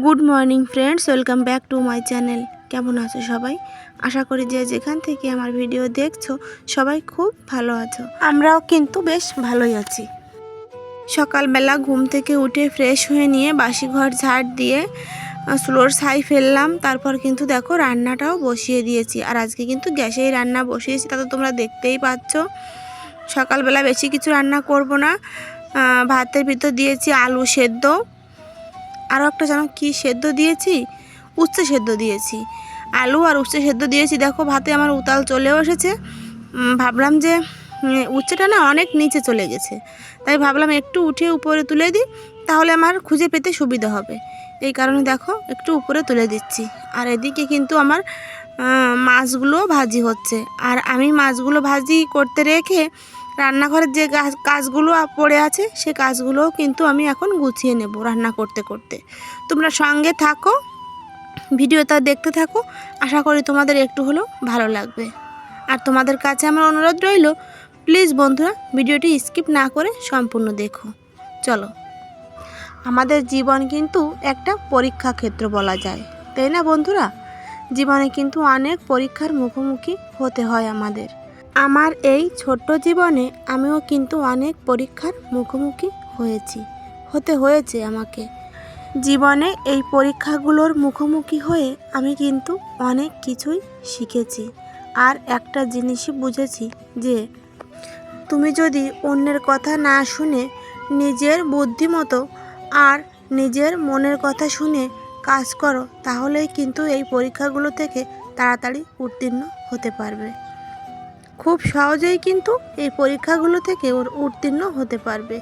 Good morning friends, welcome back to my channel. কেমন আছো সবাই? আশা করি যে যেখান থেকে আমার ভিডিও দেখছ, সবাই খুব ভালো আছো। আমরাও কিন্তু বেশ ভালোই আছি। সকালবেলা ঘুম থেকে উঠে ফ্রেশ হয়ে নিয়ে বাসি ঘর ঝাড় দিয়ে স্লোর ছাই ফেললাম। তারপর কিন্তু দেখো রান্নাটাও বসিয়ে দিয়েছি। আর আজকে কিন্তু গ্যাসেই রান্না বসিয়েছি, তা তো তোমরা দেখতেই পাচ্ছ। সকালবেলা বেশি কিছু রান্না করব না। ভাতের ভিতর দিয়েছি আলু সেদ্ধ। আরও একটা যেন কি সেদ্ধ দিয়েছি? উচ্ছে সেদ্ধ দিয়েছি। আলু আর উচ্ছে সেদ্ধ দিয়েছি। দেখো ভাতে আমার উতাল চলেও এসেছে। ভাবলাম যে উচ্ছেটা না অনেক নিচে চলে গেছে। তাই ভাবলাম একটু উঠিয়ে উপরে তুলে দিই তাহলে আমার খুঁজে পেতে সুবিধা হবে। এই কারণে দেখো একটু উপরে তুলে দিচ্ছি। আর এদিকে কিন্তু আমার আহ, মাছগুলোও ভাজি হচ্ছে। আর আমি মাছগুলো ভাজি করতে রেখে রান্নাঘরের যে কাজ কাজগুলো পড়ে আছে, সে কাজগুলোও কিন্তু আমি এখন গুছিয়ে নেব রান্না করতে করতে। তোমরা সঙ্গে থাকো, ভিডিওটা দেখতে থাকো, আশা করি তোমাদের একটু হলেও ভালো লাগবে। আর তোমাদের কাছে আমার অনুরোধ রইল, প্লিজ বন্ধুরা ভিডিওটি স্কিপ না করে সম্পূর্ণ দেখো। চলো। আমাদের জীবন কিন্তু একটা পরীক্ষা ক্ষেত্র বলা যায়, তাই না বন্ধুরা? জীবনে কিন্তু অনেক পরীক্ষার মুখোমুখি হতে হয় আমাদের। আমার এই ছোট্ট জীবনে আমিও কিন্তু অনেক পরীক্ষার মুখোমুখি হয়েছি, হতে হয়েছে আমাকে। জীবনে এই পরীক্ষাগুলোর মুখোমুখি হয়ে আমি কিন্তু অনেক কিছুই শিখেছি। আর একটা জিনিসই বুঝেছি যে, তুমি যদি অন্যের কথা না শুনে নিজের বুদ্ধিমতো আর নিজের মনের কথা শুনে কাজ করো, তাহলেই কিন্তু এই পরীক্ষাগুলো থেকে তাড়াতাড়ি উত্তীর্ণ হতে পারবে। খুব সহজেই কিন্তু এই পরীক্ষাগুলো থেকে ওর উত্তীর্ণ হতে পারবে।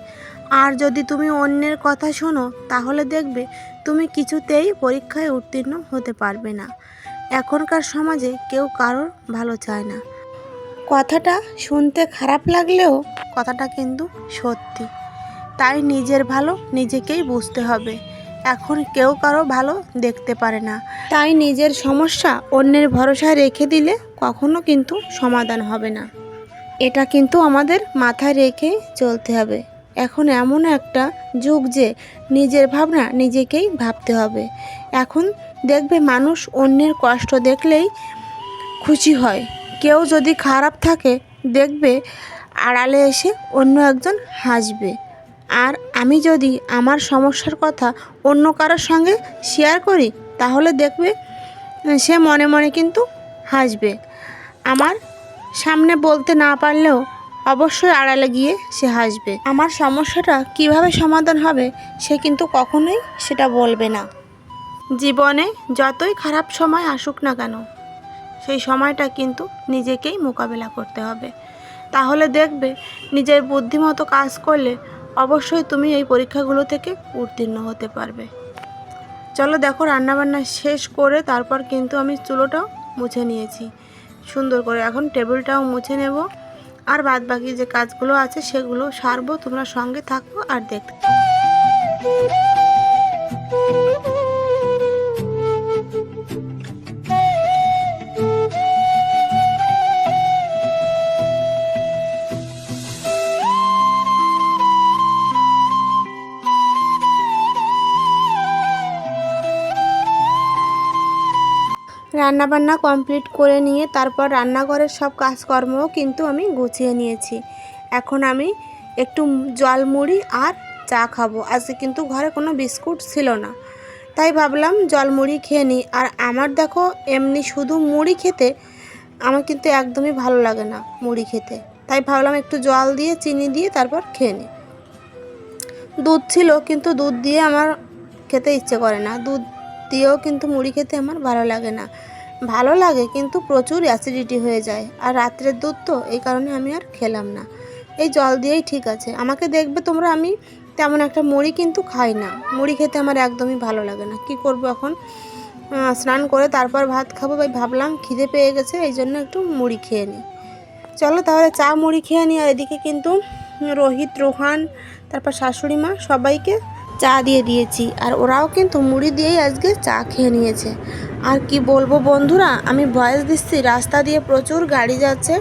আর যদি তুমি অন্যের কথা শোনো, তাহলে দেখবে তুমি কিছুতেই পরীক্ষায় উত্তীর্ণ হতে পারবে না। এখনকার সমাজে কেউ কারোর ভালো চায় না। কথাটা শুনতে খারাপ লাগলেও কথাটা কিন্তু সত্যি। তাই নিজের ভালো নিজেকেই বুঝতে হবে। এখন কেউ কারও ভালো দেখতে পারে না। তাই নিজের সমস্যা অন্যের ভরসায় রেখে দিলে কখনো কিন্তু সমাধান হবে না। এটা কিন্তু আমাদের মাথায় রেখে চলতে হবে। এখন এমন একটা যুগ যে নিজের ভাবনা নিজেকেই ভাবতে হবে। এখন দেখবে মানুষ অন্যের কষ্ট দেখলেই খুশি হয়। কেউ যদি খারাপ থাকে, দেখবে আড়ালে এসে অন্য একজন হাসবে। আর আমি যদি আমার সমস্যার কথা অন্য কারোর সঙ্গে শেয়ার করি, তাহলে দেখবে সে মনে মনে কিন্তু হাসবে। আমার সামনে বলতে না পারলেও অবশ্যই আড়ালে গিয়ে সে হাসবে। আমার সমস্যাটা কীভাবে সমাধান হবে, সে কিন্তু কখনোই সেটা বলবে না। জীবনে যতই খারাপ সময় আসুক না কেন, সেই সময়টা কিন্তু নিজেকেই মোকাবেলা করতে হবে। তাহলে দেখবে, নিজের বুদ্ধিমতো কাজ করলে অবশ্যই তুমি এই পরীক্ষাগুলো থেকে উত্তীর্ণ হতে পারবে। চলো দেখো রান্নাবান্না শেষ করে তারপর কিন্তু আমি চুলোটাও মুছে নিয়েছি। সুন্দর করে এখন টেবিলটাও মুছে নেব। আর বাদ বাকি যে কাজগুলো আছে সেগুলো সারবো, তোমরা সঙ্গে থাকব আর দেখতে রান্নাবান্না কমপ্লিট করে নিয়ে তারপর রান্নাঘরের সব কাজকর্মও কিন্তু আমি গুছিয়ে নিয়েছি। এখন আমি একটু জল মুড়ি আর চা খাব। আজকে কিন্তু ঘরে কোনো বিস্কুট ছিল না। তাই ভাবলাম জল মুড়ি খেয়ে নিই। আর আমার দেখো, এমনি শুধু মুড়ি খেতে আমার কিন্তু একদমই ভালো লাগে না মুড়ি খেতে। তাই ভাবলাম একটু জল দিয়ে, চিনি দিয়ে তারপর খেয়ে নিই। দুধ ছিল, কিন্তু দুধ দিয়ে আমার খেতে ইচ্ছে করে না। দুধ দিয়েও কিন্তু মুড়ি খেতে আমার ভালো লাগে না। ভালো লাগে, কিন্তু প্রচুর অ্যাসিডিটি হয়ে যায়। আর রাত্রের দুধ তো, এই কারণে আমি আর খেলাম না। এই জল দিয়েই ঠিক আছে। আমাকে দেখবে তোমরা, আমি তেমন একটা মুড়ি কিন্তু খাই না। মুড়ি খেতে আমার একদমই ভালো লাগে না। কি করব এখন? স্নান করে তারপর ভাত খাব। ভাই, ভাবলাম খিদে পেয়ে গেছে, এই জন্য একটু মুড়ি খেয়ে নিই। চলো তাহলে চা, মুড়ি খেয়ে নিই। আর এদিকে কিন্তু রোহিত, রোহান, তারপর শাশুড়ি মা সবাইকে চা দিয়ে দিয়েছি। আর ওরাও কিন্তু মুড়ি দিয়েই আজকে চা খেয়ে নিয়েছে। আর কি বলব বন্ধুরা, আমি ভয়েস দিচ্ছি, রাস্তা দিয়ে প্রচুর গাড়ি যাচ্ছে।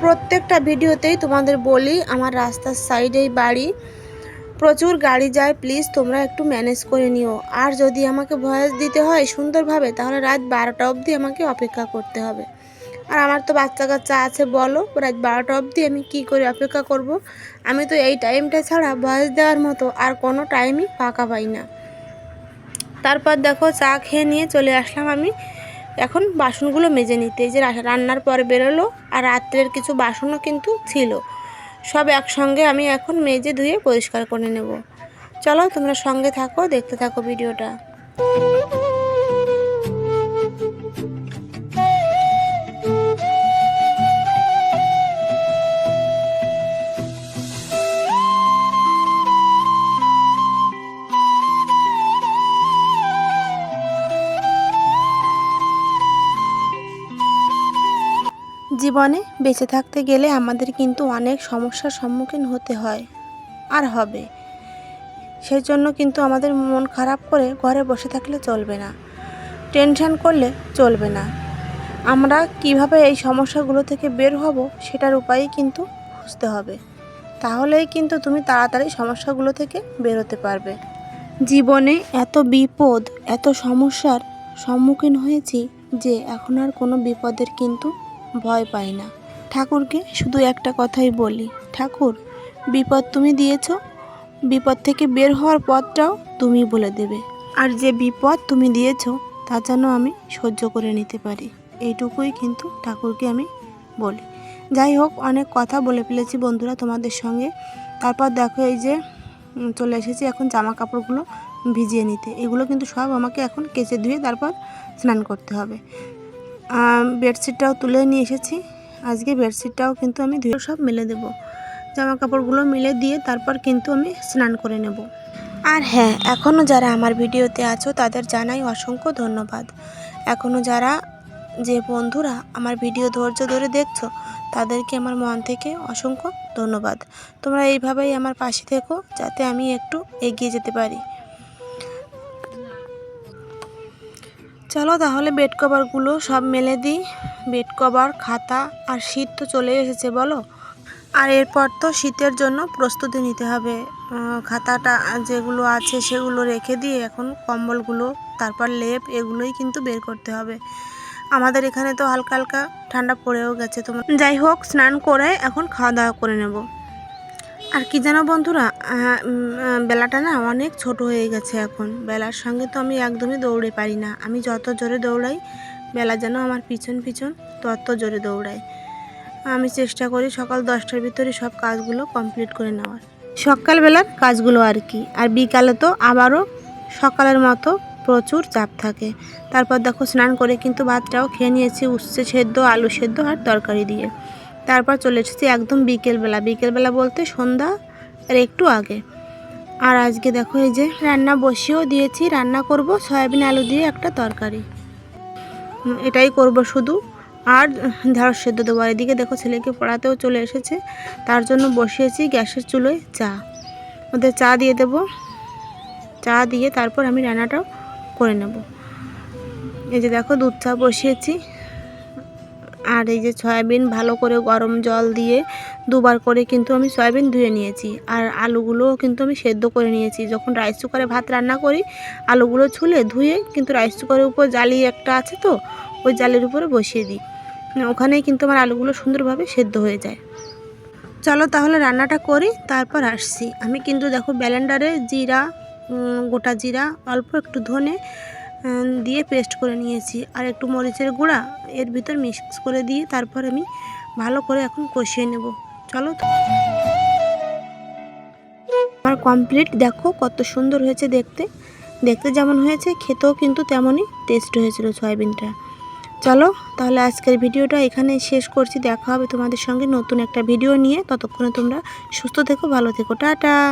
প্রত্যেকটা ভিডিওতেই তোমাদের বলি, আমার রাস্তার সাইডেই বাড়ি। প্রচুর গাড়ি যায় প্লিজ তোমরা একটু ম্যানেজ করে নিও। আর যদি আমাকে ভয়েস দিতে হয় সুন্দরভাবে, তাহলে রাত বারোটা অবধি আমাকে অপেক্ষা করতে হবে। আর আমার তো বাচ্চা কাচ্চা আছে, বলো। রাত বারোটা অবধি আমি কি করে, অপেক্ষা করব। আমি তো এই টাইমটা ছাড়া বয়স দেওয়ার মতো আর কোনো টাইমই ফাঁকা পাই না। তারপর দেখো চা খেয়ে নিয়ে চলে আসলাম আমি। এখন বাসনগুলো মেজে নিতে। যে রান্নার পর বেরোলো আর রাত্রের কিছু বাসনও কিন্তু ছিল। সব একসঙ্গে আমি এখন মেজে ধুয়ে পরিষ্কার করে নেব। চলো তোমরা সঙ্গে থাকো, দেখতে থাকো ভিডিওটা। জীবনে বেঁচে থাকতে গেলে আমাদের কিন্তু অনেক সমস্যার সম্মুখীন হতে হয়, আর হবে। সেই জন্য কিন্তু আমাদের মন খারাপ করে ঘরে বসে থাকলে চলবে না, টেনশন করলে চলবে না। আমরা কীভাবে এই সমস্যাগুলো থেকে বের হব সেটার উপায়ই কিন্তু খুঁজতে হবে। তাহলেই কিন্তু তুমি তাড়াতাড়ি সমস্যাগুলো থেকে বেরোতে পারবে। জীবনে এত বিপদ, এত সমস্যার সম্মুখীন হয়েছি যে এখন আর কোনো বিপদের কিন্তু ভয় পাই না। ঠাকুরকে শুধু একটা কথাই বলি, ঠাকুর, বিপদ তুমি দিয়েছ, বিপদ থেকে বের হওয়ার পথটাও তুমি বলে দেবে। আর যে বিপদ তুমি দিয়েছ, তা যেন আমি সহ্য করে নিতে পারি। এইটুকুই কিন্তু ঠাকুরকে আমি বলি। যাই হোক, অনেক কথা বলে ফেলেছি বন্ধুরা তোমাদের সঙ্গে। তারপর দেখো এই যে চলে এসেছি এখন জামা কাপড়গুলো ভিজিয়ে নিতে। এগুলো কিন্তু সব আমাকে এখন কেচে ধুয়ে তারপর স্নান করতে হবে। বেডশিটটাও তুলে নিয়ে এসেছি। আজকে বেডশিটটাও কিন্তু আমি ধুয়ে সব মেলে দেবো। জামা কাপড়গুলো মেলে দিয়ে তারপর কিন্তু আমি স্নান করে নেব। আর হ্যাঁ এখনও যারা আমার ভিডিওতে আছো তাদের জানাই অসংখ্য ধন্যবাদ। এখনও যারা, যে বন্ধুরা আমার ভিডিও ধৈর্য ধরে দেখছ, তাদেরকে আমার মন থেকে অসংখ্য ধন্যবাদ। তোমরা এইভাবেই আমার পাশে থেকো, যাতে আমি একটু এগিয়ে যেতে পারি। চলো তাহলে বেড কভারগুলো সব মেলে দিই। বেড কভার খাতা আর শীত তো চলে এসেছে, বলো? আর এরপর তো শীতের জন্য প্রস্তুতি নিতে হবে। খাতাটা যেগুলো আছে সেগুলো রেখে দিয়ে এখন কম্বলগুলো, তারপর লেপ এগুলোই কিন্তু বের করতে হবে। আমাদের এখানে তো হালকা হালকা ঠান্ডা পড়েও গেছে তোমার। যাই হোক, স্নান করে এখন খাওয়া দাওয়া করে নেব। আর কি জানো বন্ধুরা বেলাটা না অনেক ছোট হয়ে গেছে এখন। বেলার সঙ্গে তো আমি একদমই দৌড়ে পারি না। আমি যত জোরে দৌড়াই, বেলা যেন আমার পিছন পিছন তত জোরে দৌড়াই আমি চেষ্টা করি সকাল দশটার ভিতরে সব কাজগুলো কমপ্লিট করে নেওয়ার। সকালবেলার কাজগুলো আর কি। আর বিকালে তো আবারও সকালের মতো প্রচুর চাপ থাকে। তারপর দেখো স্নান করে কিন্তু ভাতটাও খেয়ে নিয়েছি, উচ্ছে সেদ্ধ, আলু সেদ্ধ আর তরকারি দিয়ে। তারপর চলে এসেছি একদম বিকেলবেলা। বিকেলবেলা বলতে সন্ধ্যা আর একটু আগে। আর আজকে দেখো এই যে রান্না বসিয়েও দিয়েছি। রান্না করব সয়াবিন আলু দিয়ে একটা তরকারি। এটাই করব শুধু। আর ঢেঁড়স সেদ্ধ দেবো। আর এদিকে দেখো ছেলেকে পড়াতেও চলে এসেছে। তার জন্য বসিয়েছি গ্যাসের চুলোয় চা। ওদের চা দিয়ে দেব। চা দিয়ে তারপর আমি রান্নাটাও করে নেব। এই যে দেখো দুধ চা বসিয়েছি। আর এই যে সয়াবিন ভালো করে গরম জল দিয়ে দুবার করে কিন্তু আমি সয়াবিন ধুয়ে নিয়েছি। আর আলুগুলোও কিন্তু আমি সেদ্ধ করে নিয়েছি। যখন রাইস কুকারে ভাত রান্না করি, আলুগুলো ছুলে ধুয়ে কিন্তু রাইস কুকারের উপর জালি একটা আছে তো, ওই জালের উপরে বসিয়ে দিই। ওখানেই কিন্তু আমার আলুগুলো সুন্দরভাবে সেদ্ধ হয়ে যায়। চলো তাহলে রান্নাটা করি, তারপর আসছি। আমি কিন্তু দেখো ব্যালেন্ডারে জিরা গোটা জিরা, অল্প একটু ধনে দিয়ে পেস্ট করে নিয়েছি। আর একটু মরিচের গুঁড়া এর ভিতর মিক্স করে দিয়ে তারপর আমি ভালো করে এখন কষিয়ে নেব। চলো। আমার কমপ্লিট দেখো কত সুন্দর হয়েছে দেখতে। দেখতে যেমন হয়েছে, খেতেও কিন্তু তেমনই টেস্ট হয়েছিল সয়াবিনটা। চলো তাহলে আজকের ভিডিওটা এখানে শেষ করছি। দেখা হবে তোমাদের সঙ্গে নতুন একটা ভিডিও নিয়ে। ততক্ষণে তোমরা সুস্থ থেকো, ভালো থেকো। টাটা!